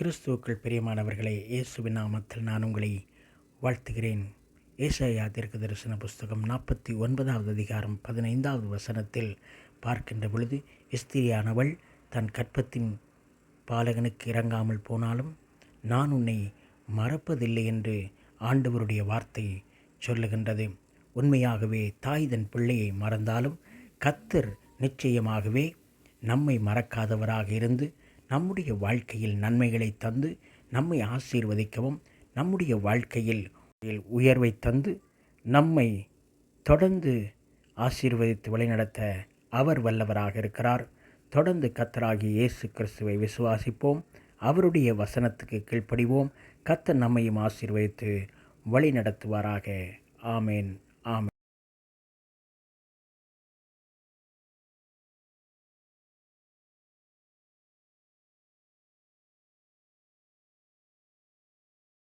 கிறிஸ்துவுக்கள் பிரியமானவர்களே இயேசுவின் நாமத்தில் நான் உங்களை வாழ்த்துகிறேன். ஏசாயா தீர்க்க தரிசன புஸ்தகம் நாற்பத்தி ஒன்பதாவது அதிகாரம் பதினைந்தாவது வசனத்தில் பார்க்கின்ற பொழுது இஸ்திரியானவள் தன் கற்பத்தின் பாலகனுக்கு இறங்காமல் போனாலும் நான் உன்னை மறப்பதில்லை என்று ஆண்டவருடைய வார்த்தை சொல்லுகின்றது. உண்மையாகவே தாய் தன் பிள்ளையை மறந்தாலும் கத்தர் நிச்சயமாகவே நம்மை மறக்காதவராக இருந்து நம்முடைய வாழ்க்கையில் நன்மைகளை தந்து நம்மை ஆசீர்வதிக்கவும் நம்முடைய வாழ்க்கையில் உயர்வை தந்து நம்மை தொடர்ந்து ஆசீர்வதித்து வழிநடத்த அவர் வல்லவராக இருக்கிறார். தொடர்ந்து கத்தராகி இயேசு கிறிஸ்துவை விசுவாசிப்போம். அவருடைய வசனத்துக்கு கீழ்ப்படிவோம். கத்த நம்மையும் ஆசீர்வதித்து வழி நடத்துவாராக ஆமேன் ஆமேன்.